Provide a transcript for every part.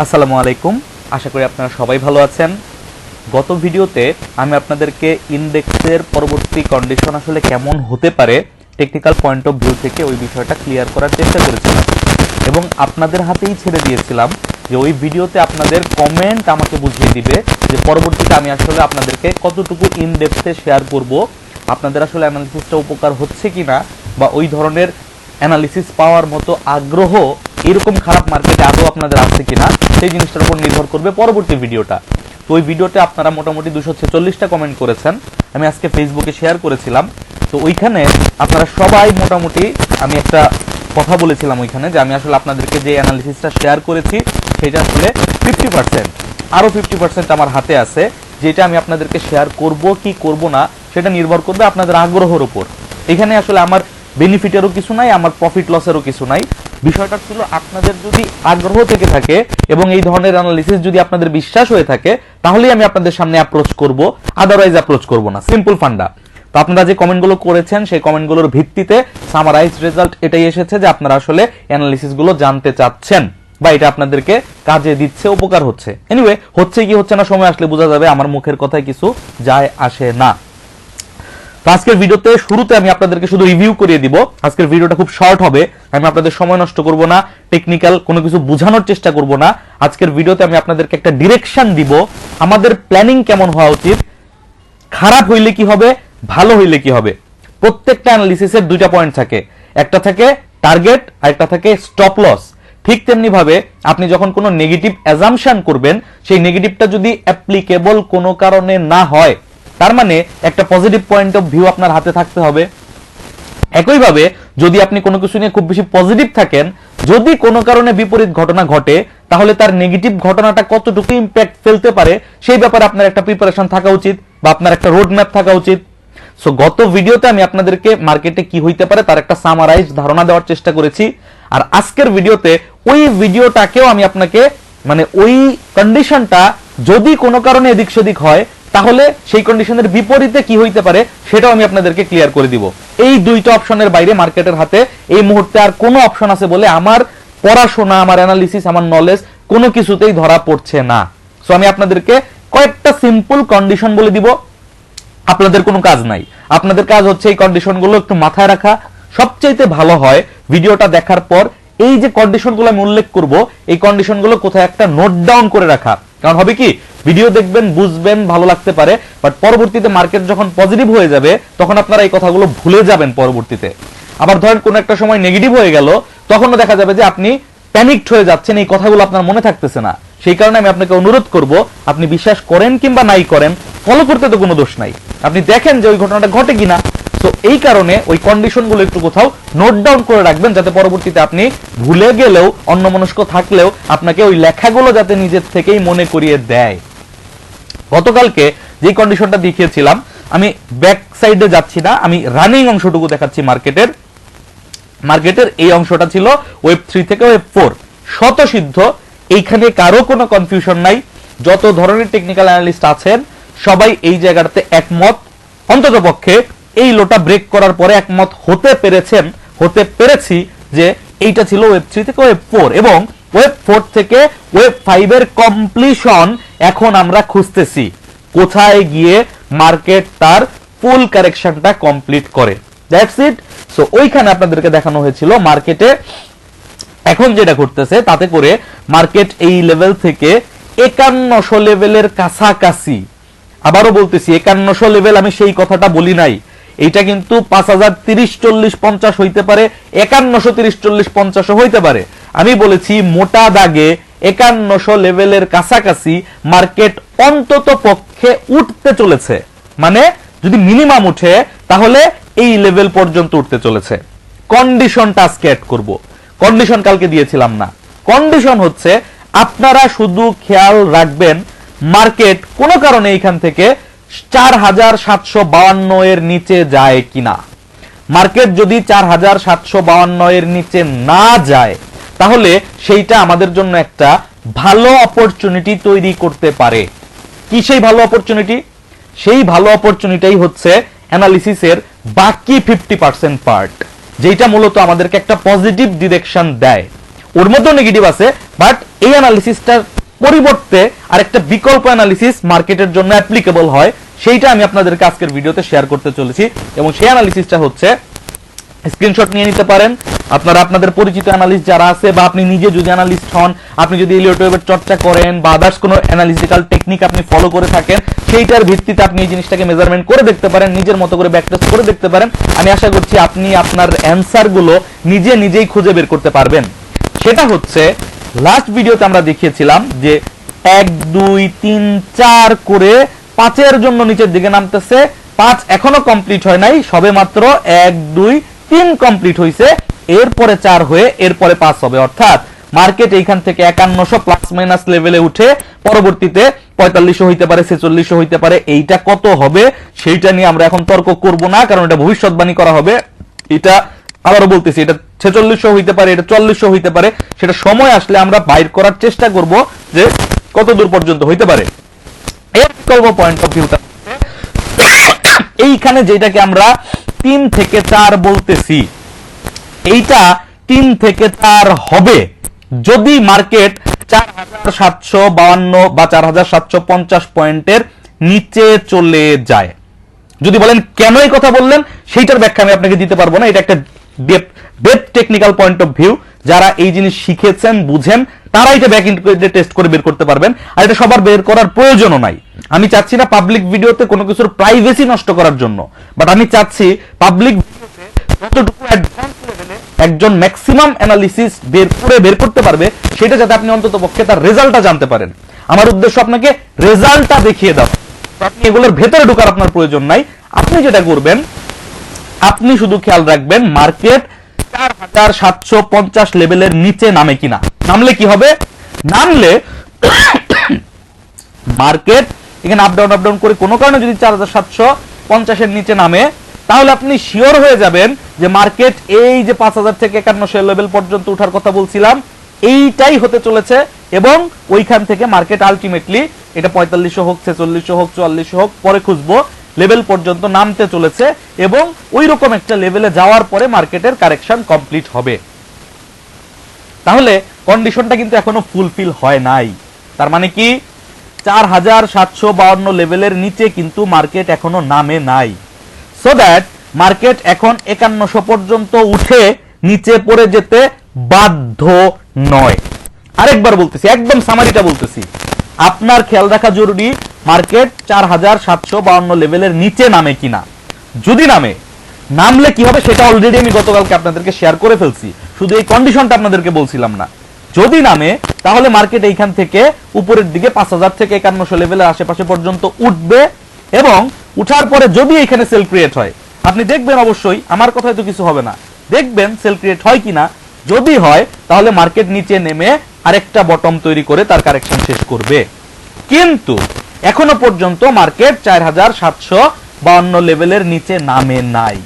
আসসালামু আলাইকুম। আশা করি আপনারা সবাই ভালো আছেন। গত ভিডিওতে আমি আপনাদেরকে ইন্ডেক্সের পরবর্তী কন্ডিশন আসলে কেমন হতে পারে টেকনিক্যাল পয়েন্ট অফ ভিউ থেকে ওই বিষয়টা ক্লিয়ার করার চেষ্টা করেছিলাম। এবং আপনাদের হাতেই ছেড়ে দিয়েছিলাম যে ওই ভিডিওতে আপনাদের কমেন্ট আমাকে বুঝিয়ে দিবে যে পরবর্তীতে আমি আসলে আপনাদেরকে কতটুকু ইনডেপথে শেয়ার করব, আপনাদের আসলে অ্যানালিসিসটা উপকার হচ্ছে কিনা, বা ওই ধরনের অ্যানালিসিস পাওয়ার মতো আগ্রহ এরকম খারাপ মার্কেটে আদৌ আপনাদের আছে কিনা, সেই জিনিসটার উপর নির্ভর করবে পরবর্তী ভিডিওটা। তো ওই ভিডিওতে আপনারা মোটামুটি দুশো ছেচল্লিশটা কমেন্ট করেছেন, আমি আজকে ফেসবুকে শেয়ার করেছিলাম। তো ওইখানে আপনারা সবাই মোটামুটি আমি একটা কথা বলেছিলাম ওইখানে যে আমি আসলে আপনাদেরকে যে অ্যানালিসিসটা শেয়ার করেছি, সেটা আসলে ফিফটি পার্সেন্ট আরও ফিফটি পার্সেন্ট আমার হাতে আছে। যেটা আমি আপনাদেরকে শেয়ার করব কি করব না, সেটা নির্ভর করবে আপনাদের আগ্রহের উপর। এখানে আসলে আমার বেনিফিটেরও কিছু নাই, আমার প্রফিট লসেরও কিছু নাই। বিষয়টা ছিল আপনাদের যদি আগ্রহ থেকে থাকে এবং এই ধরনের অ্যানালিসিস যদি আপনাদের বিশ্বাস হয়ে থাকে, তাহলেই আমি আপনাদের সামনে অ্যাপ্রোচ করব। আদারওয়াইজ অ্যাপ্রোচ করব না। সিম্পল ফান্ডা তো আপনারা যে কমেন্টগুলো করেছেন, সেই কমেন্টগুলোর ভিত্তিতে সামারাইজ রেজাল্ট এটাই এসেছে যে আপনারা আসলে অ্যানালিসিসগুলো জানতে চাচ্ছেন বা এটা আপনাদেরকে কাজে দিচ্ছে, উপকার হচ্ছে। এনিওয়ে হচ্ছে কি হচ্ছে না, সময় আসলে বোঝা যাবে। আমার মুখের কথায় কিছু যায়, আসে না। তো আজকের ভিডিওতে শুরুতে আমি আপনাদেরকে শুধু রিভিউ করিয়ে দিব। আজকের ভিডিওটা খুব শর্ট হবে। আমি আপনাদের সময় নষ্ট করব না টেকনিক্যাল কোনো কিছু বোঝানোর চেষ্টা করব না। আজকের ভিডিওতে আমি আপনাদেরকে একটা ডিরেকশন দিব, আমাদের প্ল্যানিং কেমন হওয়া উচিত, খারাপ হইলে কি হবে, ভালো হইলে কি হবে। প্রত্যেকটা অ্যানালিসিসের দুইটা পয়েন্ট থাকে। একটা থাকে টার্গেট আর একটা থাকে স্টপ লস ঠিক তেমনি ভাবে আপনি যখন কোনো নেগেটিভ অ্যাজামশন করবেন, সেই নেগেটিভটা যদি অ্যাপ্লিকেবল কোনো কারণে না হয় তার মানে একটা পজিটিভ পয়েন্ট অফ ভিউ আপনার হাতে থাকতে হবে। একইভাবে, যদি আপনি কোনো কিছু নিয়ে খুব বেশি পজিটিভ থাকেন, যদি কোনো কারণে বিপরীত ঘটনা ঘটে, তাহলে তার নেগেটিভ ঘটনাটা কতটুকু ইম্প্যাক্ট ফেলতে পারে, সেই ব্যাপারে আপনার একটা প্রিপারেশন থাকা উচিত বা আপনার একটা রোড ম্যাপ থাকা উচিত। সো গত ভিডিওতে আমি আপনাদেরকে মার্কেটে কি হইতে পারে তার একটা সামারাইজ ধারণা দেওয়ার চেষ্টা করেছি। আর আজকের ভিডিওতে ওই ভিডিওটাকেও আমি আপনাকে মানে ওই কন্ডিশনটা যদি কোনো কারণে এদিক সেদিক হয় তাহলে সেই কন্ডিশনের বিপরীতে কি হইতে পারে সেটাও আমি আপনাদেরকে ক্লিয়ার করে দিব। এই দুইটা অপশনের বাইরে মার্কেটের হাতে এই মুহূর্তে আর কোনো অপশন আছে বলে আমার পড়াশোনা, আমার অ্যানালিসিস আমার নলেজ কোনো কিছুতেই ধরা পড়ছে না। সো আমি আপনাদেরকে কয়েকটা সিম্পল কন্ডিশন বলে দিব। আপনাদের কোনো কাজ নাই। আপনাদের কাজ হচ্ছে এই কন্ডিশনগুলো একটু মাথায় রাখা। সবচাইতে ভালো হয় ভিডিওটা দেখার পর এই যে কন্ডিশনগুলো আমি উল্লেখ করব, এই কন্ডিশনগুলো কোথায় একটা নোট ডাউন করে রাখা। কারণ হবে কি ভিডিও দেখবেন, বুঝবেন, ভালো লাগতে পারে বাট পরবর্তীতে মার্কেট যখন পজিটিভ হয়ে যাবে, তখন আপনারা এই কথাগুলো ভুলে যাবেন পরবর্তীতে। আবার ধরেন কোন একটা সময় নেগেটিভ হয়ে গেল, তখনও দেখা যাবে যে আপনি প্যানিকড হয়ে যাচ্ছেন, এই কথাগুলো আপনার মনে থাকতেছে না। সেই কারণে আমি আপনাকে অনুরোধ করব, আপনি বিশ্বাস করেন কিংবা নাই করেন ফলো করতে তো কোনো দোষ নাই। আপনি দেখেন যে ওই ঘটনাটা ঘটে কিনা তো এই কারণে ওই কন্ডিশনগুলো একটু কোথাও নোট ডাউন করে রাখবেন যাতে পরবর্তীতে আপনি ভুলে গেলেও, অন্যমনস্ক থাকলেও আপনাকে ওই লেখাগুলো যাতে নিজের থেকেই মনে করিয়ে দেয়। গতকালকে যে কন্ডিশনটা দেখিয়েছিলাম, আমি ব্যাক সাইডে যাচ্ছি না, আমি রানিং অংশটুকু দেখাচ্ছি মার্কেটের মার্কেটের এই অংশটা ছিল ওয়েব থ্রি থেকে ওয়েব ফোর শত সিদ্ধ এইখানে কারও কোনো কনফিউশন নাই। যত ধরনের টেকনিক্যাল অ্যানালিস্ট আছেন, সবাই এই জায়গাটাতে একমত। অন্তত পক্ষে এই লোটা ব্রেক করার পরে একমত হতে পেরেছেন হতে পেরেছি যে এইটা ছিল ওয়েব থ্রি থেকে ওয়েব ফোর এবং ওয়েব ফোর থেকে ওয়েব ফাইভ এর কমপ্লিশন এখন আমরা খুঁজতেছি। কোথায় গিয়ে মার্কেট তার ফুল কারেকশনটা কমপ্লিট করে? দ্যাটস ইট সো ওইখানে আপনাদেরকে দেখানো হয়েছিল মার্কেটে এখন যেটা ঘটতেছে, তাতে করে মার্কেট এই লেভেল থেকে একান্নশো লেভেলের কাছাকাছি। আবারও বলতেছি, একান্নশো লেভেল আমি সেই কথাটা বলি নাই। এইটা কিন্তু পাঁচ হাজার তিরিশ চল্লিশ পঞ্চাশ হইতে পারে, একান্নশো তিরিশ চল্লিশ পঞ্চাশও হইতে পারে। আমি বলেছি, মোটা দাগে একান্নশো লেভেলের কাছাকাছি মার্কেট অন্তত পক্ষে উঠতে চলেছে। মানে যদি মিনিমাম উঠে, তাহলে এই লেভেল পর্যন্ত উঠতে চলেছে। কন্ডিশনটা আজকে অ্যাড করব। কন্ডিশন কালকে দিয়েছিলাম না। কন্ডিশন হচ্ছে, আপনারা শুধু খেয়াল রাখবেন, মার্কেট কোনো কারণে এইখান থেকে চার হাজার সাতশো বাউান্ন এর নিচে যায় কিনা? মার্কেট যদি চার হাজার সাতশো বাউান্ন এর নিচে না যায়, তাহলে সেইটা আমাদের জন্য একটা ভালো অপরচুনিটি তৈরি করতে পারে। কি সেই ভালো অপরচুনিটি সেই ভালো অপরচুনিটাই হচ্ছে অ্যানালিসিসের বাকি ফিফটি পার্সেন্ট পার্ট যেটা মূলত আমাদেরকে একটা পজিটিভ ডিরেকশন দেয়। ওর মধ্যেও নেগেটিভ আছে বাট এই অ্যানালিসিসটার পরিবর্তে আরেকটা বিকল্প অ্যানালিসিস মার্কেটের জন্য অ্যাপ্লিকেবল হয়। সেইটা আমি আপনাদেরকে আজকের ভিডিওতে শেয়ার করতে চলেছি। এবং সেই অ্যানালিসিসটা হচ্ছে স্ক্রিনশট নিয়ে নিতে পারেন। আপনারা আপনাদের পরিচিত অ্যানালিস্ট যারা আছে বা আপনি নিজে যদি অ্যানালিস্ট হন, আপনি যদি এলিয়ট চর্চা করেন বা আদার্স কোনো অ্যানালিটিক্যাল টেকনিক আপনি ফলো করে থাকেন, সেইটার ভিত্তিতে আপনি এই জিনিসটাকে মেজারমেন্ট করে দেখতে পারেন, নিজের মতো করে ব্যাকটেস্ট করে দেখতে পারেন। আমি আশা করছি আপনি আপনার অ্যান্সারগুলো নিজে নিজেই খুঁজে বের করতে পারবেন। সেটা হচ্ছে লাস্ট ভিডিওতে আমরা দেখিয়েছিলাম যে এক, দুই, তিন, চার করে পাঁচের জন্য নিচের দিকে নামতেছে। পাঁচ এখনও কমপ্লিট হয় নাই, সবে মাত্র এক, দুই, তিন কমপ্লিট হয়েছে এরপরে চার হয়ে এরপরে পাঁচ হবে। অর্থাৎ মার্কেট এইখান থেকে একান্নশো প্লাস মাইনাস লেভেলে উঠে পরবর্তীতে পঁয়তাল্লিশশো হইতে পারে ছেচল্লিশশো হইতে পারে। এইটা কত হবে সেইটা নিয়ে আমরা এখন তর্ক করব না, কারণ এটা ভবিষ্যৎবাণী করা হবে। এটা আবারও বলতেছি, এটা ছেচল্লিশশো হইতে পারে, এটা চল্লিশশো হইতে পারে, সেটা সময় আসলে আমরা বাইর করার চেষ্টা করব যে কত দূর পর্যন্ত হইতে পারে। এর বিকল্প পয়েন্ট অফ ভিউটা এইখানে যেটাকে আমরা তিন থেকে চার বলতেছি, এইটা তিন থেকে চার হবে। যদি মার্কেট চার হাজার সাতশো বাউান্ন বা চার হাজার সাতশো পঞ্চাশ পয়েন্টের নিচে চলে যায়। যদি বলেন কেন এই কথা বললেন, সেইটার ব্যাখ্যা আমি আপনাকে দিতে পারব না, এটা একটা deep technical point of view যারা এই জিনিস শিখেছেন, বুঝেন তারা এটা ব্যাক টেস্ট করে বের করতে পারবেন, আর এটা সবার বের করার প্রয়োজনও নাই। আমি চাচ্ছি না পাবলিক ভিডিওতে কোনো কিছুর প্রাইভেসি নষ্ট করার জন্য বাট আমি চাচ্ছি পাবলিক একজন ম্যাক্সিমাম অ্যানালিসিস বের করে বের করতে পারবে, সেটা যাতে আপনি অন্তত পক্ষে তার রেজাল্টটা জানতে পারেন। আমার উদ্দেশ্য আপনাকে রেজাল্টটা দেখিয়ে দাও। আপনি এগুলোর ভেতরে ঢোকার আপনার প্রয়োজন নাই। আপনি যেটা করবেন, আপনি শুধু খেয়াল রাখবেন মার্কেট চার হাজার সাতশো পঞ্চাশ লেভেলের নিচে নামে কিনা। নামলে কি হবে? নামলে মার্কেট এখানে করে কোনো কারণে যদি চার হাজার সাতশো পঞ্চাশের নিচে নামে, তাহলে আপনি শিওর হয়ে যাবেন যে মার্কেট এই যে পাঁচ হাজার থেকে একান্নশো লেভেল পর্যন্ত উঠার কথা বলছিলাম, এইটাই হতে চলেছে এবং ওইখান থেকে মার্কেট আলটিমেটলি এটা পঁয়তাল্লিশশো হোক, ছেচল্লিশশো হোক, চুয়াল্লিশশো হোক, পরে খুঁজবো লেভেল পর্যন্ত নামতে চলেছে এবং ওই রকম একটা লেভেলে যাওয়ার পরে মার্কেটের কারেকশন কমপ্লিট হবে। তাহলে কন্ডিশনটা কিন্তু এখনও ফুলফিল হয় নাই। তার মানে কি? চার হাজার সাতশো বাউন্ন লেভেলের নিচে কিন্তু মার্কেট এখনও নামে নাই। সো দ্যাট মার্কেট এখন একান্নশো পর্যন্ত উঠে নিচে পড়ে যেতে বাধ্য নয়। আরেকবার বলতেছি, একদম সামারিটা বলতেছি। আপনার খেয়াল রাখা জরুরি মার্কেট চার হাজার সাতশো বাউন্ন লেভেলের নিচে নামে কিনা? যদি নামে, নামলে কি হবে সেটা অলরেডি আমি গতকালকে আপনাদেরকে শেয়ার করে ফেলছি। শুধু এই কন্ডিশনটা আপনাদেরকে বলছিলাম না। যদি নামে, তাহলে মার্কেট এইখান থেকে উপরের দিকে পাঁচ হাজার থেকে একান্নশো লেভেলের আশেপাশে পর্যন্ত উঠবে এবং উঠার পরে যদি এখানে সেল ক্রিয়েট হয়, আপনি দেখবেন অবশ্যই, আমার কথায় তো কিছু হবে না। দেখবেন সেল ক্রিয়েট হয় কিনা? যদি হয়, তাহলে মার্কেট নিচে নেমে আরেকটা বটম তৈরি করে তার কারেকশন শেষ করবে। কিন্তু এখনও পর্যন্ত মার্কেট চার হাজার সাতশো বাউন্ন লেভেলের নিচে নামে নাই।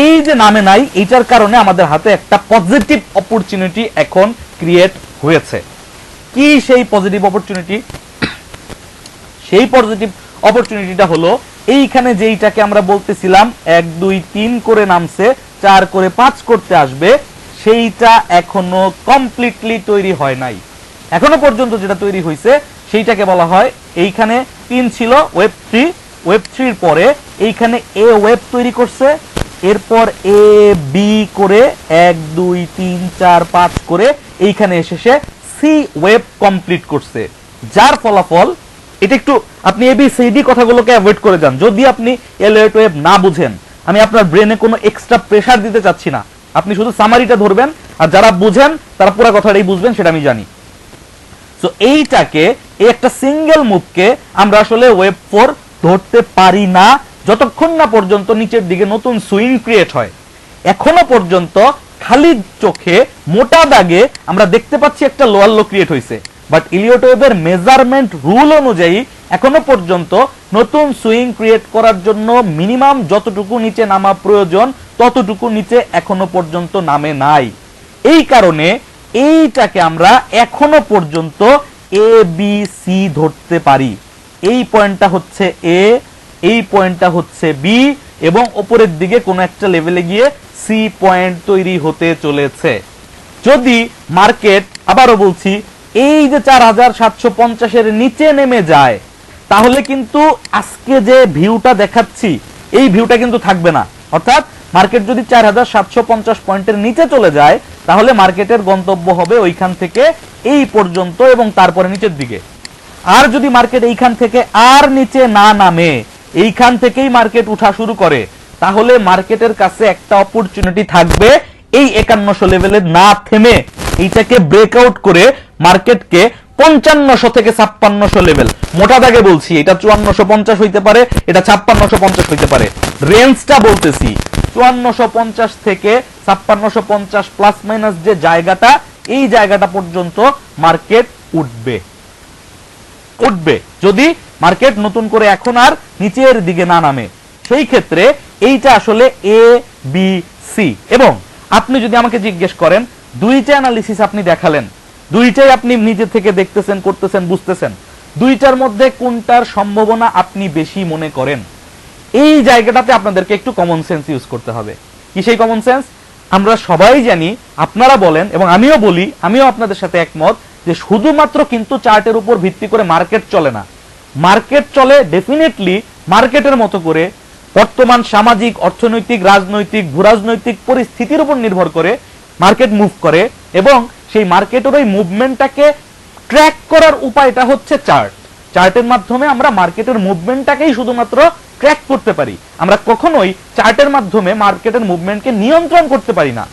এই যে নামে নাই এইটার কারণে আমাদের হাতে একটা পজিটিভ অপরচুনিটি এখন ক্রিয়েট হয়েছে। কি সেই পজিটিভ অপরচুনিটি সেই পজিটিভ অপরচুনিটিটা হলো, এইখানে যেইটাকে আমরা বলতেছিলাম, এক, দুই, তিন করে নামছে, চার করে পাঁচ করতে আসবে, সেইটা এখনও কমপ্লিটলি তৈরি হয় নাই। এখনও পর্যন্ত যেটা তৈরি হয়েছে সেইটাকে বলা হয়, এইখানে তিন ছিল ওয়েব থ্রি ওয়েব থ্রির পরে এইখানে এ ওয়েব তৈরি করছে, এরপর এ বি করে এক, দুই, তিন, চার, পাঁচ করে এইখানে এসে সে সি ওয়েব কমপ্লিট করছে। যার ফলাফল, এটা একটু আপনি এ বি সি ডি কথাগুলোকে অ্যাভয়েড করে যান। যদি আপনি এলওয়েট ওয়েব না বুঝেন, আমি আপনার ব্রেনে কোনো এক্সট্রা প্রেসার দিতে চাচ্ছি না। আপনি শুধু সামারিটা ধরবেন, আর যারা বুঝেন, তারা পুরো কথাটাই বুঝবেন, সেটা আমি জানি। সো এইটাকে, এই একটা সিঙ্গেল মুভকে আমরা আসলে ওয়েব ফোর ধরতে পারি না। যতক্ষণ না পর্যন্ত নিচের দিকে নতুন সুইং ক্রিয়েট হয়। এখনও পর্যন্ত খালি চোখে, মোটা দাগে আমরা দেখতে পাচ্ছি একটা লোয়ার লো ক্রিয়েট হয়েছে বাট ইলিয়ট ওয়েবের মেজারমেন্ট রুল অনুযায়ী এখনও পর্যন্ত নতুন সুইং ক্রিয়েট করার জন্য মিনিমাম যতটুকু নিচে নামা প্রয়োজন, ততটুকু নিচে এখনও পর্যন্ত নামে নাই। এই কারণে এইটাকে আমরা এখনও পর্যন্ত এ বি সি ধরতে পারি। এই পয়েন্টটা হচ্ছে এ এই পয়েন্টটা হচ্ছে বি এবং ওপরের দিকে কোনো একটা লেভেলে গিয়ে সি পয়েন্ট তৈরি হতে চলেছে। যদি মার্কেট, আবারও বলছি, এই যে চার হাজার সাতশো পঞ্চাশের নিচে নেমে যায়, তাহলে কিন্তু আজকে যে ভিউটা দেখাচ্ছি, এই ভিউটা কিন্তু থাকবে না। অর্থাৎ মার্কেট যদি চার হাজার সাতশো পঞ্চাশ পয়েন্টের নিচে চলে যায়, তাহলে মার্কেটের গন্তব্য হবে ওইখান থেকে এই পর্যন্ত এবং তারপরে নিচের দিকে। আর যদি মার্কেট এইখান থেকে আর নিচে না নামে, এইখান থেকেই মার্কেট উঠা শুরু করে, তাহলে মার্কেটের কাছে একটা অপরচুনিটি থাকবে, এই একান্নশো লেভেলে না থেমে, এইটাকে ব্রেকআউট করে মার্কেটকে পঞ্চান্নশো থেকে ছাপ্পান্নশো লেভেল মোটা দাগে বলছি, এটা চুয়ান্নশো পঞ্চাশ হইতে পারে, এটা ছাপ্পান্নশো পঞ্চাশ হইতে পারে। রেঞ্জটা বলতেছি, চুয়ান্নশো পঞ্চাশ থেকে ছাপ্পান্নশো পঞ্চাশ প্লাস মাইনাস যে জায়গাটা, এই জায়গাটা পর্যন্ত মার্কেট উঠবে। উঠবে। যদি মার্কেট নতুন করে এখন আর নিচের দিকে না নামে, সেই ক্ষেত্রে এইটা আসলে এ বি সি এবং আপনি যদি আমাকে জিজ্ঞেস করেন, দুইটা অ্যানালিসিস আপনি দেখালেন দুইটাই আপনি নিজে থেকে দেখতেছেন, করতেছেন, বুঝতেছেন। দুইটার মধ্যে কোনটার সম্ভাবনা আপনি বেশি মনে করেন? এই জায়গাটাতে আপনাদেরকে একটু কমন সেন্স ইউজ করতে হবে। কি সেই কমন সেন্স আমরা সবাই জানি, আপনারা বলেন, এবং আমিও বলি, আমিও আপনাদের সাথে একমত, যে শুধুমাত্র কিন্তু চার্টের উপর ভিত্তি করে মার্কেট চলে না। মার্কেট চলে ডেফিনেটলি মার্কেটের মতো করে বর্তমান সামাজিক, অর্থনৈতিক, রাজনৈতিক, ভূরাজনৈতিক পরিস্থিতির উপর নির্ভর করে মার্কেট মুভ করে এবং সেই মার্কেটের ওই মুভমেন্টটাকে ট্র্যাক করার উপায়টা হচ্ছে চার্ট চার্টের মাধ্যমে আমরা মার্কেটের মুভমেন্টটাকেই শুধুমাত্র ট্র্যাক করতে পারি। আমরা কখনোই চার্টের মাধ্যমে মার্কেটের মুভমেন্টকে নিয়ন্ত্রণ করতে পারি না।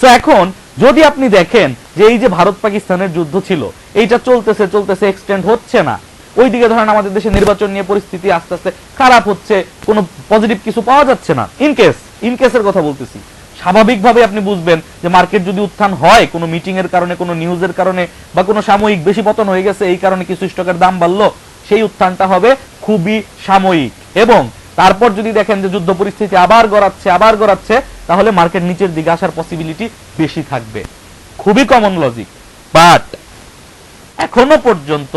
সো এখন যদি আপনি দেখেন যে এই যে ভারত পাকিস্তানের যুদ্ধ ছিল, এইটা চলতেছে চলতেছে এক্সটেন্ড হচ্ছে না। ওইদিকে ধরেন আমাদের দেশে নির্বাচন নিয়ে পরিস্থিতি আস্তে আস্তে খারাপ হচ্ছে, কোনো পজিটিভ কিছু পাওয়া যাচ্ছে না। ইন কেস ইন কেসের কথা বলতেছি। স্বাভাবিকভাবে আপনি বুঝবেন যে মার্কেট যদি উত্থান হয়, কোনো মিটিং এর কারণে, কোনো নিউজের কারণে, বা কোনো সাময়িক বেশি পতন হয়ে গেছে, এই কারণে কিছু স্টকের দাম বাড়লো? সেই উত্থানটা হবে খুবই সাময়িক। এবং তারপর যদি দেখেন যে যুদ্ধ পরিস্থিতি আবার গড়াচ্ছে আবার গড়াচ্ছে, তাহলে মার্কেট নিচের দিকে আসার পসিবিলিটি বেশি থাকবে। খুবই কমন লজিক বাট এখনও পর্যন্ত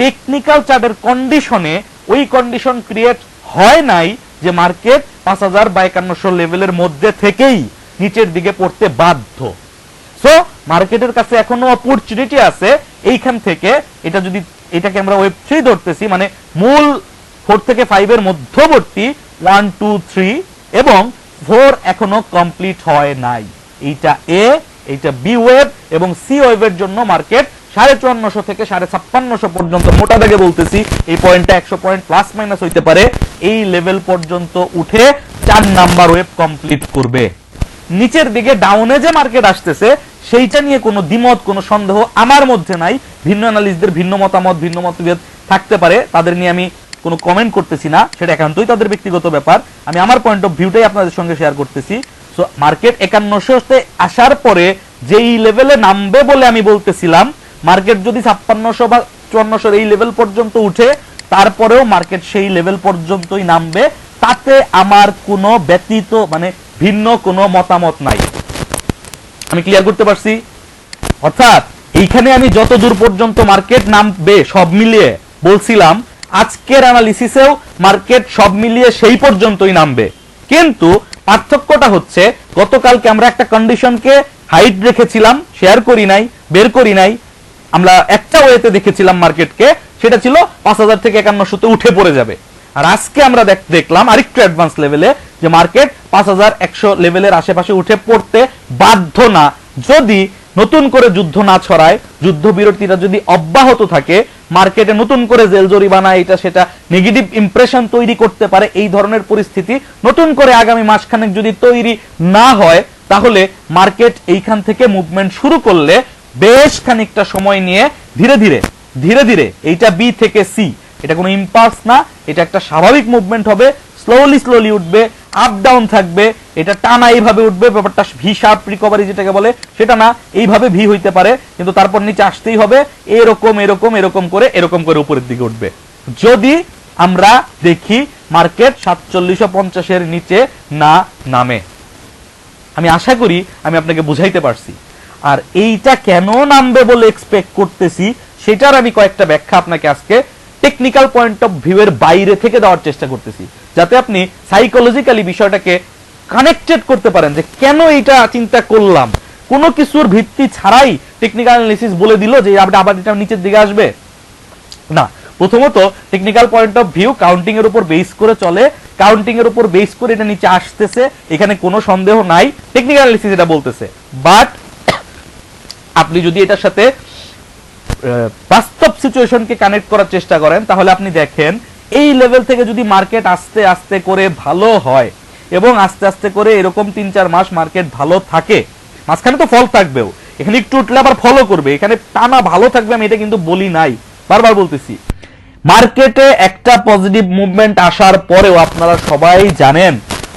টেকনিক্যাল চার্টের কন্ডিশনে ওই কন্ডিশন ক্রিয়েট হয় নাই যে মার্কেট পাঁচ হাজার বা একান্নশো লেভেলের মধ্যে থেকেই নিচের দিকে পড়তে বাধ্য। সো মার্কেটের কাছে এখনও অপরচুনিটি আছে। এইখান থেকে এটা যদি, এটাকে আমরা ওয়েব থ্রি ধরতেছি মানে মূল ফোর থেকে ফাইভ এর মধ্যবর্তী ওয়ান টু থ্রি এবং ফোর এখনও কমপ্লিট হয় নাই। এইটা এ এইটা বি ওয়েব এবং সি ওয়েবের জন্য মার্কেট সাড়ে চুয়ান্নশো থেকে সাড়ে ছাপ্পান্নশো পর্যন্ত মোটা দাগে বলতেছি। এই পয়েন্টটা একশো পয়েন্ট প্লাস মাইনাস হইতে পারে। এই লেভেল পর্যন্ত উঠে চার নাম্বার ওয়েব কমপ্লিট করবে। নিচের দিকে ডাউনে যে মার্কেট আসতেছে, সেইটা নিয়ে কোনো দ্বিমত, কোনো সন্দেহ আমার মধ্যে নাই। ভিন্ন অ্যানালিস্টদের ভিন্ন মতামত, ভিন্ন মতভেদ থাকতে পারে। তাদের নিয়ে আমি কোনো কমেন্ট করতেছি না। সেটা একান্তই তাদের ব্যক্তিগত ব্যাপার। আমি আমার পয়েন্ট অফ ভিউটাই আপনাদের সঙ্গে শেয়ার করতেছি। সো মার্কেট একান্নশোতে আসার পরে যেই লেভেলে নামবে বলে আমি বলতেছিলাম মার্কেট যদি ছাপ্পান্নশো বা চুয়ান্নশোর এই লেভেল পর্যন্ত উঠে তারপরেও মার্কেট সেই লেভেল পর্যন্তই নামবে। তাতে আমার কোনো ব্যতীত মানে ভিন্ন কোনো মতামত নাই। আমি ক্লিয়ার করতে পারছি? অর্থাৎ এইখানে আমি যত দূর পর্যন্ত মার্কেট নামবে সব মিলিয়ে বলছিলাম, আজকের অ্যানালিসিসেও মার্কেট সব মিলিয়ে সেই পর্যন্তই নামবে। কিন্তু পার্থক্যটা হচ্ছে, গতকালকে আমরা একটা কন্ডিশনকে হাইট রেখেছিলাম শেয়ার করি নাই, বের করি নাই। আমরা একটা ওয়েতে দেখেছিলাম মার্কেটকে সেটা ছিল পাঁচ হাজার থেকে একান্নশোতে উঠে পড়ে যাবে। আর আজকে আমরা দেখ- দেখলাম আরেকটু অ্যাডভান্স লেভেলে যে মার্কেট পাঁচ হাজার একশো লেভেলের আশেপাশে উঠে পড়তে বাধ্য না। যদি নতুন করে যুদ্ধ না ছড়ায় যুদ্ধ বিরতিটা যদি অব্যাহত থাকে মার্কেটে নতুন করে জেল জরিমানা এটা সেটা নেগেটিভ ইমপ্রেশন তৈরি করতে পারে, এই ধরনের পরিস্থিতি নতুন করে আগামী মাসখানেক যদি তৈরি না হয়, তাহলে মার্কেট এইখান থেকে মুভমেন্ট শুরু করলে বেশ খানিকটা সময় নিয়ে ধীরে ধীরে ধীরে ধীরে এইটা বি থেকে সি এটা কোনো ইম্পালস না, এটা একটা স্বাভাবিক মুভমেন্ট হবে স্লোলি স্লোলি উঠবে আপ ডাউন থাকবে, এটা টানা এইভাবে উঠবে, ব্যাপারটা ভি শার্প রিকভারি যেটাকে বলে, সেটা না, এইভাবে ভি হইতে পারে, কিন্তু তারপর নিচে আসতেই হবে, এরকম এরকম এরকম করে এরকম করে উপরের দিকে উঠবে। যদি আমরা দেখি মার্কেট সাতচল্লিশশো পঞ্চাশের নিচে না নামে। আমি আশা করি আমি আপনাকে বুঝাইতে পারছি। আর এইটা কেন নামবে বলে এক্সপেক্ট করতেছি সেটার আমি কয়েকটা ব্যাখ্যা আপনাকে আজকে টেকনিক্যাল পয়েন্ট অফ ভিউ এর বাইরে থেকে দেওয়ার চেষ্টা করতেছি, যাতে আপনি সাইকোলজিক্যালি বিষয়টাকে কানেক্টেড করতে পারেন যে কেন এইটা চিন্তা করলাম। কোনো কিছুর ভিত্তি ছাড়াই টেকনিক্যাল অ্যানালিসিস বলে দিল যে আবার এটা নিচের দিকে আসবে। না, প্রথমত technical point of view counting এর উপর বেস করে চলে। কাউন্টিং এর উপর বেস করে এটা নিচে আসতেছে, এখানে কোনো সন্দেহ নাই। টেকনিক্যাল অ্যানালিসিস এটা বলতেছে। বাট আপনি যদি এটার সাথে বাস্তব সিচুয়েশনকে কানেক্ট করার চেষ্টা করেন, তাহলে আপনি দেখেন এই লেভেল থেকে যদি মার্কেট আস্তে আস্তে করে ভালো হয় এবং আস্তে আস্তে করে এরকম তিন চার মাস মার্কেট ভালো থাকে, মাঝখানে তো ফল থাকবেও, এখানে একটু উঠলে আবার ফলো করবে, এখানে টানা ভালো থাকবে আমি এটা কিন্তু বলি নাই, বারবার বলতেছি। মার্কেটে একটা পজিটিভ মুভমেন্ট আসার পরেও আপনারা সবাই জানেন,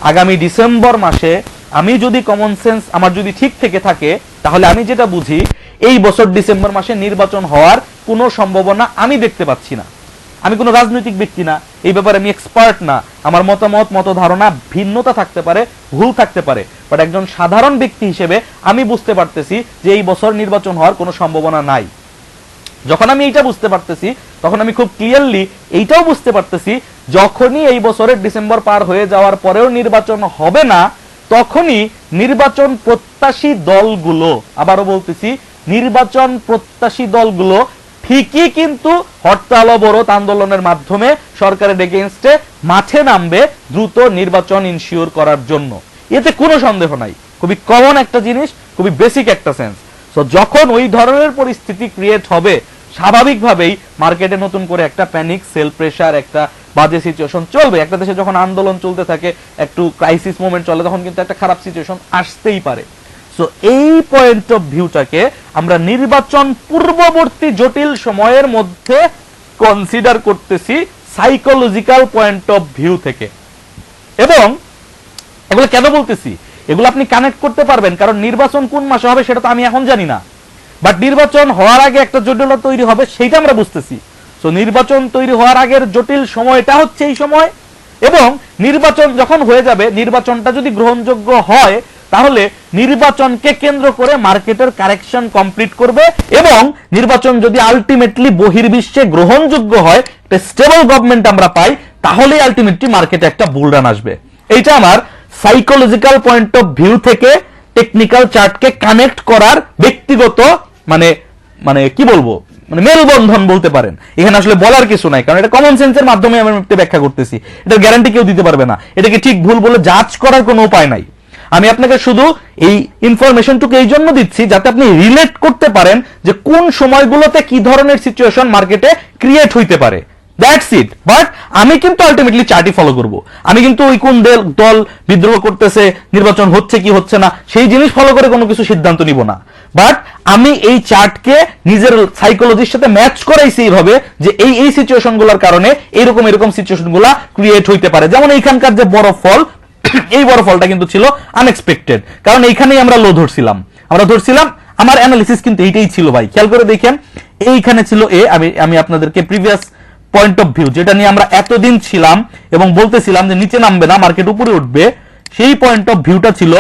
আগামী ডিসেম্বর মাসে আমি যদি কমন সেন্স আমার যদি ঠিক থেকে থাকে, তাহলে আমি যেটা বুঝি এই বছর ডিসেম্বর মাসে নির্বাচন হওয়ার কোনো সম্ভাবনা আমি দেখতে পাচ্ছি না। আমি কোনো রাজনৈতিক ব্যক্তি না, এই ব্যাপারে আমি এক্সপার্ট না। আমার মতামত মত ধারণা ভিন্নতা থাকতে পারে, ভুল থাকতে পারে। বাট একজন সাধারণ ব্যক্তি হিসেবে আমি বুঝতে পারতেছি যে এই বছর নির্বাচন হওয়ার কোনো সম্ভাবনা নাই। যখন আমি এইটা বুঝতে পারতেছি, তখন আমি খুব ক্লিয়ারলি এইটাও বুঝতে পারতেছি, যখনই এই বছরের ডিসেম্বর পার হয়ে যাওয়ার পরেও নির্বাচন হবে না, তখনই নির্বাচন প্রত্যাশী দলগুলো, আবারও বলতেছি নির্বাচন প্রত্যাশী দলগুলো ঠিকই কিন্তু হরতাল অবরোধ আন্দোলনের মাধ্যমে সরকারের এগেনস্টে মাঠে নামবে দ্রুত নির্বাচন ইনশিওর করার জন্য। এতে কোনো সন্দেহ নাই। খুবই কমন একটা জিনিস, খুবই বেসিক একটা সেন্স সো যখন ওই ধরনের পরিস্থিতি ক্রিয়েট হবে, স্বাভাবিকভাবেই মার্কেটে নতুন করে একটা প্যানিক সেল প্রেসার একটা বাজে সিচুয়েশন চলবে। একটা দেশে যখন আন্দোলন চলতে থাকে, একটু ক্রাইসিস মোমেন্ট চলে, তখন কিন্তু একটা খারাপ সিচুয়েশন আসতেই পারে। সো এই পয়েন্ট অফ ভিউটাকে আমরা নির্বাচন পূর্ববর্তী জটিল সময়ের মধ্যে কনসিডার করতেছি সাইকোলজিক্যাল পয়েন্ট অফ ভিউ থেকে। এবং এগুলো কেন বলতেছি? এগুলো আপনি কানেক্ট করতে পারবেন, কারণ নির্বাচন কোন মাসে হবে সেটা তো আমি এখন জানি না। বাট নির্বাচন হওয়ার আগে একটা জটিলতা তৈরি হবে, সেইটা আমরা বুঝতেছি। সো নির্বাচন তৈরি হওয়ার আগের জটিল সময়টা হচ্ছে এই সময়। এবং নির্বাচন যখন হয়ে যাবে, নির্বাচনটা যদি গ্রহণযোগ্য হয় তাহলে নির্বাচনকে কেন্দ্র করে মার্কেটের কারেকশন কমপ্লিট করবে এবং নির্বাচন যদি আলটিমেটলি বহির্বিশ্বে গ্রহণযোগ্য হয়, একটা স্টেবল গভর্নমেন্ট আমরা পাই তাহলে আলটিমেটলি মার্কেটে একটা বুলডান আসবে। এইটা আমার সাইকোলজিক্যাল পয়েন্ট অফ ভিউ থেকে টেকনিক্যাল চার্টকে কানেক্ট করার ব্যক্তিগত মানে মানে কি বলব? মানে মেলবন্ধন বলতে পারেন। এখানে আসলে বলার কিছু নাই, কারণ এটা কমন সেন্সের মাধ্যমে আমি ব্যাখ্যা করতেছি। এটার গ্যারান্টি কেউ দিতে পারবে না। এটাকে ঠিক ভুল বলে জাজ করার কোনো উপায় নাই। আমি আপনাকে শুধু এই ইনফরমেশনটুকু এই জন্য দিচ্ছি যাতে আপনি রিলেট করতে পারেন যে কোন সময়গুলোতে কি ধরনের সিচুয়েশন মার্কেটে ক্রিয়েট হইতে পারে। দ্যাটস ইট বাট আমি কিন্তু আলটিমেটলি চার্টই ফলো করব। আমি কিন্তু ওই কোন দল বিদ্রোহ করতেছে, নির্বাচন হচ্ছে কি হচ্ছে না, সেই জিনিস ফলো করে কোনো কিছু সিদ্ধান্ত নিব না। বাট আমি এই চার্টকে নিজের সাইকোলজির সাথে ম্যাচ করাইছি এইভাবে যে এই এই সিচুয়েশনগুলোর কারণে এরকম এরকম সিচুয়েশনগুলা ক্রিয়েট হইতে পারে। যেমন এইখানকার যে বড় ফল এই বড় ফলটা কিন্তু ছিল আনএক্সপেক্টেড কারণ এইখানেই আমরা লো ধরছিলাম। আমরা ধরছিলাম, আমার অ্যানালিসিস কিন্তু এইটাই ছিল ভাই। খেয়াল করে দেখেন, এইখানে ছিল এ আমি আমি আপনাদেরকে প্রিভিয়াস পয়েন্ট অফ ভিউ যেটা নিয়ে আমরা এতদিন ছিলাম এবং বলতেছিলাম যে নিচে নামবে না মার্কেট উপরে উঠবে। সেই পয়েন্ট অফ ভিউটা ছিল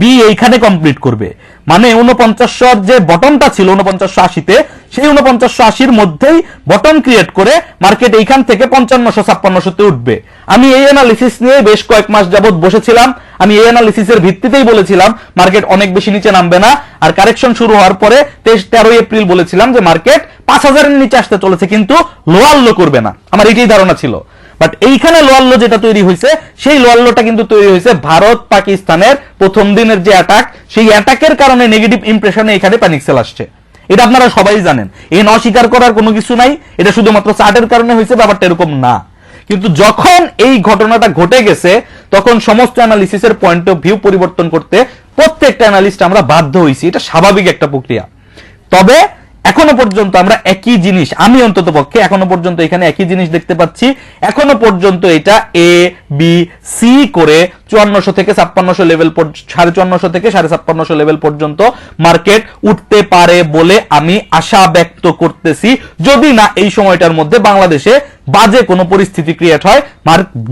বি এইখানে কমপ্লিট করবে। মানে উনপঞ্চাশশোর যে বটমটা ছিল উনপঞ্চাশশো আশিতে, সেই উনপঞ্চাশশো আশির মধ্যেই বটম ক্রিয়েট করে মার্কেট এইখান থেকে পঞ্চান্নশো, ছাপ্পান্নশোতে উঠবে। আমি এই অ্যানালিসিস নিয়ে বেশ কয়েক মাস যাবত বসেছিলাম। আমি এই অ্যানালিসিসের ভিত্তিতেই বলেছিলাম মার্কেট অনেক বেশি নিচে নামবে না। আর কারেকশন শুরু হওয়ার পরে তেইশ, তেরোই এপ্রিল বলেছিলাম যে মার্কেট পাঁচ হাজারের নিচে আসতে চলেছে, কিন্তু লোয়ার লো করবে না। আমার এটাই ধারণা ছিল। বাট এইখানে লোয়াল্লো যেটা তৈরি হয়েছে সেই লোয়াল্লোটা কিন্তু তৈরি হয়েছে ভারত পাকিস্তানের প্রথম দিনের যে অ্যাটাক সেই অ্যাটাকের কারণে নেগেটিভ ইমপ্রেশনে এখানে প্যানিক সেল আসছে। এটা আপনারা সবাই জানেন। এই অস্বীকার করার কোনো কিছু নাই, এটা শুধুমাত্র চার্টের কারণে হয়েছে ব্যাপারটা এরকম না। কিন্তু যখন এই ঘটনাটা ঘটে গেছে, তখন সমস্ত অ্যানালিসিসের পয়েন্ট অফ ভিউ পরিবর্তন করতে প্রত্যেকটা অ্যানালিস্ট আমরা বাধ্য হয়েছি এটা স্বাভাবিক একটা প্রক্রিয়া। তবে এখনও পর্যন্ত আমরা একই জিনিস, আমি অন্তত পক্ষে এখনও পর্যন্ত এখানে একই জিনিস দেখতে পাচ্ছি। এখনও পর্যন্ত এটা এ বি সি করে চুয়ান্নশো থেকে ছাপ্পান্নশো লেভেল সাড়ে চুয়ান্নশো থেকে সাড়ে ছাপ্পান্নশো লেভেল পর্যন্ত মার্কেট উঠতে পারে বলে আমি আশা ব্যক্ত করতেছি। যদি না, এই সময়টার মধ্যে বাংলাদেশে বাজে কোনো পরিস্থিতি ক্রিয়েট হয়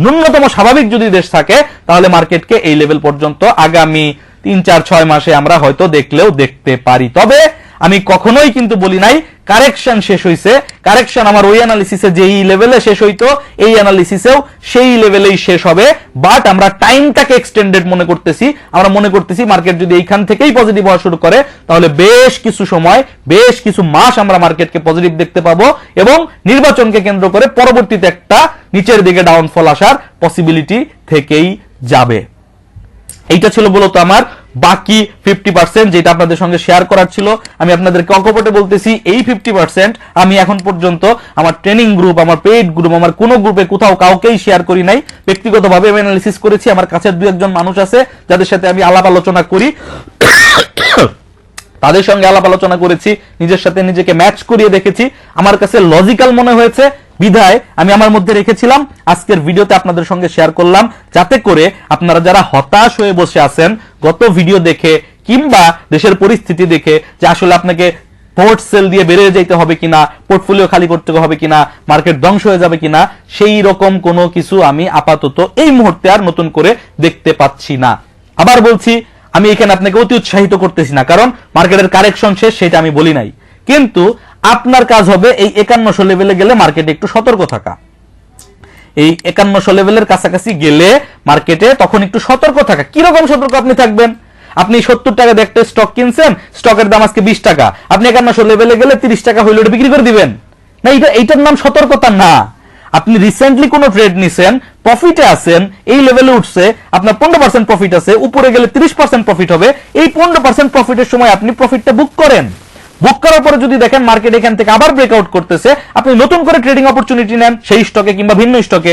ন্যূনতম স্বাভাবিক যদি দেশ থাকে, তাহলে মার্কেটকে এই লেভেল পর্যন্ত আগামী তিন, চার, ছয় মাসে আমরা হয়তো দেখলেও দেখতে পারি। তবে আমি কখনোই কিন্তু বলি নাই কারেকশন শেষ হইছে। কারেকশন আমার ওই অ্যানালিসিসে যেই লেভেলে শেষ হইতো, এই অ্যানালিসিসেও সেই লেভেলেই শেষ হবে। বাট আমরা টাইমটাকে এক্সটেন্ডেড মনে করতেছি। আমরা মনে করতেছি মার্কেট যদি এইখান থেকেই পজিটিভ হওয়া শুরু করে, তাহলে বেশ কিছু সময়, বেশ কিছু মাস আমরা মার্কেটকে পজিটিভ দেখতে পাবো এবং নির্বাচনকে কেন্দ্র করে পরবর্তীতে একটা নিচের দিকে ডাউনফল আসার পসিবিলিটি থেকেই যাবে। এইটা ছিল মূলত আমার বাকি ফিফটি পার্সেন্ট যেটা আপনাদের সঙ্গে শেয়ার করার ছিল। আমি আপনাদেরকে অকপটে বলতেছি, এই ফিফটি পার্সেন্ট আমি এখন পর্যন্ত আমার ট্রেনিং গ্রুপ আমার পেইড গ্রুপ আমার কোনো গ্রুপে কোথাও কাউকেই শেয়ার করি নাই। ব্যক্তিগতভাবে আমি অ্যানালিসিস করেছি, আমার কাছের দু একজন মানুষ আছে, যাদের সাথে আমি আলাপ আলোচনা করি। তাদের সঙ্গে আলাপ আলোচনা করেছি, নিজের সাথে নিজেকে ম্যাচ করিয়ে দেখেছি। আমার কাছে লজিক্যাল মনে হয়েছে বিধায় আমি আমার মধ্যে রেখেছিলাম। আজকের ভিডিওতে আপনাদের সঙ্গে শেয়ার করলাম। যাতে করে আপনারা যারা হতাশ হয়ে বসে আছেন, গত ভিডিও দেখে কিংবা দেশের পরিস্থিতি দেখে যে আসলে আপনাকে পোর্ট সেল দিয়ে বেরিয়ে যেতে হবে কিনা পোর্টফোলিও খালি করতে হবে কিনা মার্কেট ধ্বংস হয়ে যাবে কিনা, সেই রকম কোনো কিছু আমি আপাতত এই মুহূর্তে আর নতুন করে দেখতে পাচ্ছি না। আবার বলছি, আমি এখানে আপনাকে অতি উৎসাহিত করতেছি না, কারণ মার্কেটের কারেকশন শেষ, সেটা আমি বলি নাই। কিন্তু আপনার কাজ হবে এই একান্নশো লেভেলে গেলে মার্কেটে একটু সতর্ক থাকা। এই একান্নশো লেভেলের কাছাকাছি গেলে মার্কেটে তখন একটু সতর্ক থাকা। কীরকম সতর্ক আপনি থাকবেন? আপনি সত্তর টাকা একটা স্টক কিনছেন স্টকের দাম আজকে বিশ টাকা। আপনি একান্নশো লেভেলে গেলে তিরিশ টাকা হইলে বিক্রি করে দিবেন। না এটা এইটার নাম সতর্কতা না। আপনি রিসেন্টলি কোনো ট্রেড নিছেন প্রফিটে আছেন, এই লেভেলে উঠছে, আপনার পনেরো পার্সেন্ট প্রফিট আছে, উপরে গেলে তিরিশ পার্সেন্ট প্রফিট হবে, এই পনেরো পার্সেন্ট প্রফিটের সময় আপনি প্রফিটটা বুক করেন। বুক করার পরে যদি দেখেন মার্কেট এখান থেকে আবার ব্রেকআউট করতেছে, আপনি নতুন করে ট্রেডিং অপরচুনিটি নেন সেই স্টকে কিংবা ভিন্ন স্টকে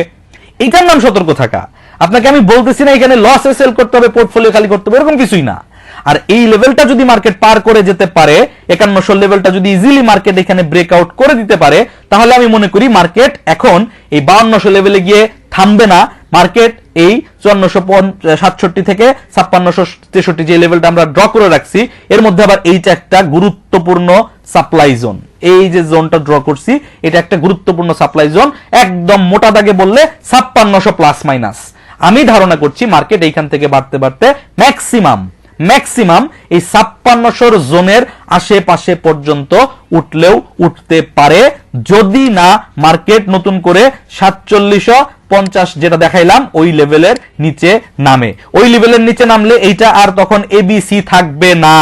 এইটার নাম সতর্ক থাকা। আপনাকে আমি বলতেছি না এখানে লস সেল করতে হবে পোর্টফোলিও খালি করতে হবে, এরকম কিছুই না। আর এই লেভেলটা যদি মার্কেট পার করে যেতে পারে, একান্নশো লেভেলটা যদি ইজিলি মার্কেট এখানে ব্রেকআউট করে দিতে পারে, তাহলে আমি মনে করি মার্কেট এখন এই বাউন্নশো লেভেলে গিয়ে থামবে না। মার্কেট এই চুয়ান্নশো সাতষট্টি থেকে ছাপ্পান্নশো তেষট্টি যে লেভেলটা আমরা ড্র করে রাখছি, এর মধ্যে আবার এইটা একটা গুরুত্বপূর্ণ সাপ্লাই জোন এই যে জোনটা ড্র করছি, এটা একটা গুরুত্বপূর্ণ সাপ্লাই জোন একদম মোটা দাগে বললে ছাপ্পান্নশো প্লাস মাইনাস আমি ধারণা করছি মার্কেট এইখান থেকে বাড়তে বাড়তে ম্যাক্সিমাম ম্যাক্সিমাম এই ছাপ্পান্নশোর জোনের আশেপাশে পর্যন্ত উঠলেও উঠতে পারে। যদি না মার্কেট নতুন করে সাতচল্লিশশো পঞ্চাশ যেটা দেখাইলাম, ওই লেভেলের নিচে নামে। ওই লেভেলের নিচে নামলে এইটা আর তখন এবিসি থাকবে না।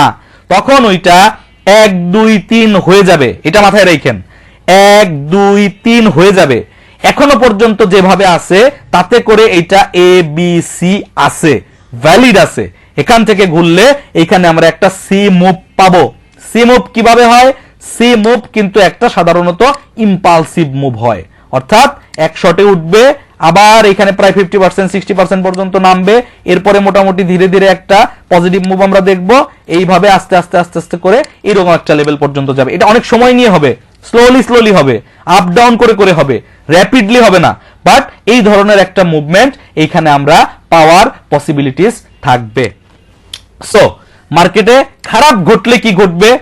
তখন ওইটা এক, দুই, তিন হয়ে যাবে। এটা মাথায় রাখেন এক, দুই, তিন হয়ে যাবে। এখনও পর্যন্ত যেভাবে আছে, তাতে করে এটা এ বি সি আছে। ভ্যালিড আছে। এখান থেকে ঘুরলে এখানে আমরা একটা সি মুভ পাবো। সি মুভ কীভাবে হয়? সি মুভ কিন্তু একটা সাধারণত ইম্পালসিভ মুভ হয়। অর্থাৎ এক শটে উঠবে আবার এখানে প্রায় ফিফটি পার্সেন্ট সিক্সটি পার্সেন্ট পর্যন্ত নামবে। এরপরে মোটামুটি ধীরে ধীরে একটা পজিটিভ মুভ আমরা দেখব। এইভাবে আস্তে আস্তে আস্তে আস্তে করে এরকম একটা লেভেল পর্যন্ত যাবে। এটা অনেক সময় নিয়ে হবে। স্লোলি স্লোলি হবে। আপ ডাউন করে করে হবে। র্যাপিডলি হবে না। বাট এই ধরনের একটা মুভমেন্ট এইখানে আমরা পাওয়ার পসিবিলিটিস থাকবে। সো মার্কেটে খারাপ ঘটলে কি ঘটবে?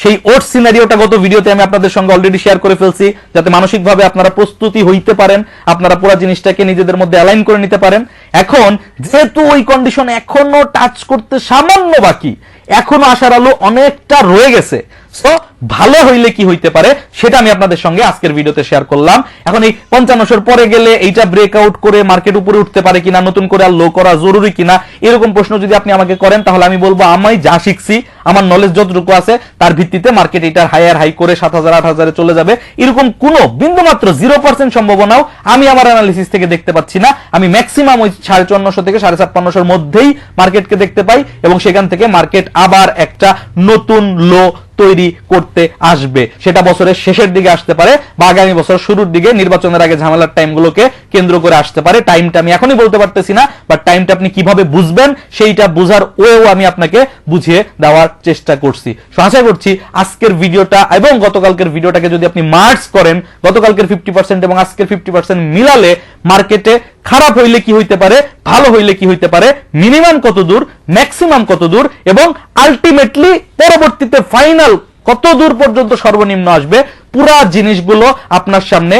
সেই ওট সিনারিওটা গত ভিডিওতে আমি আপনাদের সঙ্গে অলরেডি শেয়ার করে ফেলছি, যাতে মানসিকভাবে আপনারা প্রস্তুতি হইতে পারেন, আপনারা পুরো জিনিসটাকে নিজেদের মধ্যে অ্যালাইন করে নিতে পারেন। এখন, যেহেতু ওই কন্ডিশন এখনও টাচ করতে সামান্য বাকি, এখনও আসার আলো অনেকটা রয়ে গেছে। সো ভালো হইলে কি হইতে পারে, সেটা আমি আপনাদের সঙ্গে আজকের ভিডিওতে শেয়ার করলাম। এখন এই পঞ্চান্নশোর পরে গেলে এইটা ব্রেকআউট করে মার্কেট উপরে উঠতে পারে কিনা, নতুন করে আর লো করা জরুরি কিনা, এরকম প্রশ্ন যদি আপনি আমাকে করেন, তাহলে আমি বলব আমি যা শিখছি, আমার নলেজ যতটুকু আছে, তার ভিত্তিতে মার্কেট এটার হায়ার হাই করে সাত হাজার, আট হাজারে চলে যাবে। এরকম কোনো বিন্দু মাত্র জিরো পার্সেন্ট সম্ভাবনাও আমি আমার অ্যানালিসিস থেকে দেখতে পাচ্ছি না। আমি ম্যাক্সিমাম ওই সাড়ে চুয়ান্নশো থেকে সাড়ে ছাপ্পান্নশোর মধ্যেই মার্কেটকে দেখতে পাই এবং সেখান থেকে মার্কেট আবার একটা নতুন লো তৈরি করতে আসবে। সেটা বছরের শেষের দিকে আসতে পারে বা আগামী বছর শুরুর দিকে নির্বাচনের আগে ঝামেলার টাইমগুলোকে কেন্দ্র করে আসতে পারে। টাইমটা আমি এখনই বলতে পারতেছি না বাট টাইমটা আপনি কীভাবে বুঝবেন সেইটা বুঝার ওয়েও আমি আপনাকে বুঝিয়ে দেওয়ার চেষ্টা করছি। আশা করছি আজকের ভিডিওটা এবং গতকালকের ভিডিওটাকে যদি আপনি মার্কস করেন, গতকালকের ফিফটি পার্সেন্ট এবং আজকের ফিফটি পার্সেন্ট মিলালে মার্কেটে খারাপ হইলে কি হইতে পারে, ভালো হইলে কি হইতে পারে মিনিমাম কত দূর ম্যাক্সিমাম কত দূর, এবং আলটিমেটলি পরবর্তীতে ফাইনাল কত দূর পর্যন্ত সর্বনিম্ন আসবে? পুরা জিনিসগুলো আপনার সামনে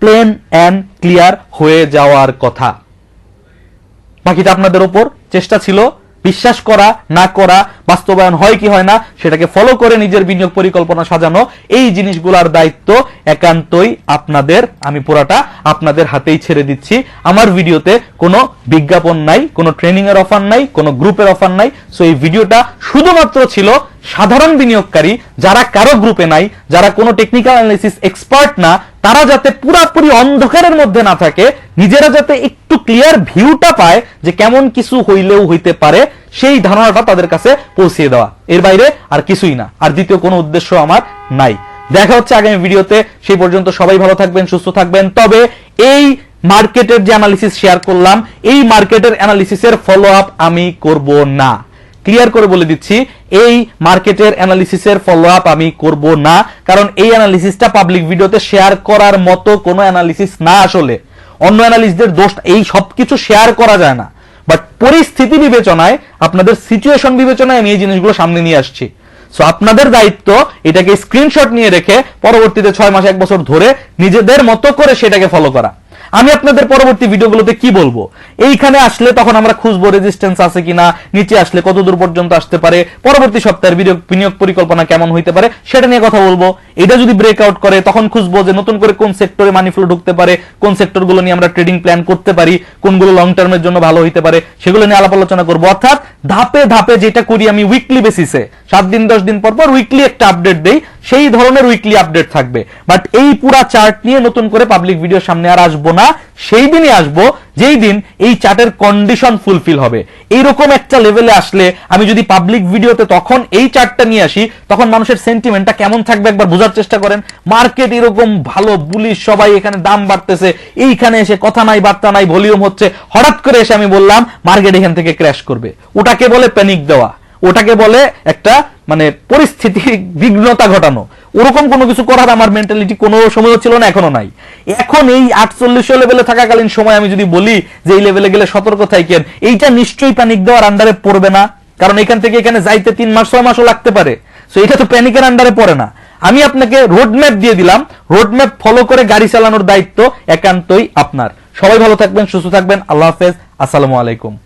প্লেন অ্যান্ড ক্লিয়ার হয়ে যাওয়ার কথা। বাকিটা আপনাদের ওপর চেষ্টা ছিল। বিশ্বাস করা, না করা, বাস্তবায়ন হয় কি হয় না, সেটাকে ফলো করে নিজের বিনিয়োগ পরিকল্পনা সাজানো, এই জিনিসগুলোর দায়িত্ব একান্তই আপনাদের। আমি পুরাটা আপনাদের হাতেই ছেড়ে দিচ্ছি। আমার ভিডিওতে কোনো বিজ্ঞাপন নাই, কোনো ট্রেনিং এর অফার নাই, কোনো গ্রুপের অফার নাই। সো এই ভিডিওটা শুধুমাত্র ছিল সাধারণ বিনিয়োগকারী যারা কারও গ্রুপে নাই, যারা কোনো টেকনিক্যাল অ্যানালিসিস এক্সপার্ট না, তারা যাতে পুরাপুরি অন্ধকারের মধ্যে না থাকে, নিজেরা যাতে একটু ক্লিয়ার ভিউটা পায় যে কেমন কিছু হইলেও হইতে পারে, সেই ধারণাটা তাদের কাছে পৌঁছিয়ে দেওয়া। এর বাইরে আর কিছুই না। আর দ্বিতীয় কোনো উদ্দেশ্য আমার নাই। দেখা হচ্ছে আগামী ভিডিওতে। সেই পর্যন্ত সবাই ভালো থাকবেন, সুস্থ থাকবেন। তবে এই মার্কেটের যে অ্যানালিসিস শেয়ার করলাম, এই মার্কেটের অ্যানালিসিসের ফলো আপ আমি করব না। ক্লিয়ার করে বলে দিচ্ছি, এই মার্কেটের অ্যানালিসিসের ফলো আপ আমি করব না, কারণ এই অ্যানালিসিসটা পাবলিক ভিডিওতে শেয়ার করার মতো কোনো অ্যানালিসিস না আসলে। অন্য অ্যানালিস্টদের দোষ, এই সবকিছু শেয়ার করা যায় না। বাট পরিস্থিতি বিবেচনায়, আপনাদের সিচুয়েশন বিবেচনায় আমি এই জিনিসগুলো সামনে নিয়ে আসছি। সো আপনাদের দায়িত্ব এটাকে স্ক্রিনশট নিয়ে রেখে পরবর্তীতে ছয় মাস, এক বছর ধরে নিজেদের মতো করে সেটাকে ফলো করা। আমি আপনাদের পরবর্তী ভিডিওগুলোতে কি বলব? এইখানে আসলে তখন আমরা খুঁজবো রেজিস্ট্যান্স আছে কিনা, নিচে আসলে কত দূর পর্যন্ত আসতে পারে, পরবর্তী সপ্তাহের বিনিয়োগ পরিকল্পনা কেমন হইতে পারে, সেটা নিয়ে কথা বলব। এটা যদি ব্রেকআউট করে, তখন খুঁজবো যে নতুন করে কোন সেক্টরে মানি ফ্লো ঢুকতে পারে, কোন সেক্টরগুলো নিয়ে আমরা ট্রেডিং প্ল্যান করতে পারি, কোনগুলো লং টার্মের জন্য ভালো হইতে পারে, সেগুলো নিয়ে আলাপ আলোচনা করব। অর্থাৎ ধাপে ধাপে যেটা করি আমি উইকলি বেসিসে সাত দিন, দশ দিন পর পর উইকলি একটা আপডেট দেই। সেই ধরনের উইকলি আপডেট থাকবে। বাট এই পুরা চার্ট নিয়ে নতুন করে পাবলিক ভিডিও সামনে আর আসব না। সেই দিনই আসব, যেই দিন এই চার্টের কন্ডিশন ফুলফিল হবে। এইরকম একটা লেভেলে আসলে আমি যদি পাবলিক ভিডিওতে তখন এই চার্টটা নিয়ে আসি, তখন মানুষের সেন্টিমেন্টটা কেমন থাকবে একবার বোঝার চেষ্টা করেন। মার্কেট এরকম ভালো বুলিশ সবাই এখানে দাম বাড়তেছে, এইখানে এসে কথা নাই, বার্তা নাই ভলিউম হচ্ছে। হঠাৎ করে এসে আমি বললাম মার্কেট এখান থেকে ক্র্যাশ করবে। ওটাকে বলে প্যানিক দেওয়া। ওটাকে বলে একটা মানে পরিস্থিতি বিঘ্নতা ঘটানো। ওরকম কোনো কিছু করার আমার মেন্টালিটি কোনো সময় ছিল না, এখনও নাই। এখন এই আটচল্লিশ লেভেলে থাকাকালীন সময় আমি যদি বলি যে এই লেভেলে গেলে সতর্ক থাকেন এইটা নিশ্চয়ই প্যানিক দেওয়ার আন্ডারে পড়বে না। কারণ এখান থেকে এখানে যাইতে তিন মাস, ছয় মাসও লাগতে পারে। সো এটা তো প্যানিকের আন্ডারে পড়ে না। আমি আপনাকে রোডম্যাপ দিয়ে দিলাম। রোডম্যাপ ফলো করে গাড়ি চালানোর দায়িত্ব একান্তই আপনার। সবাই ভালো থাকবেন, সুস্থ থাকবেন। আল্লাহ হাফেজ। আসসালামু আলাইকুম।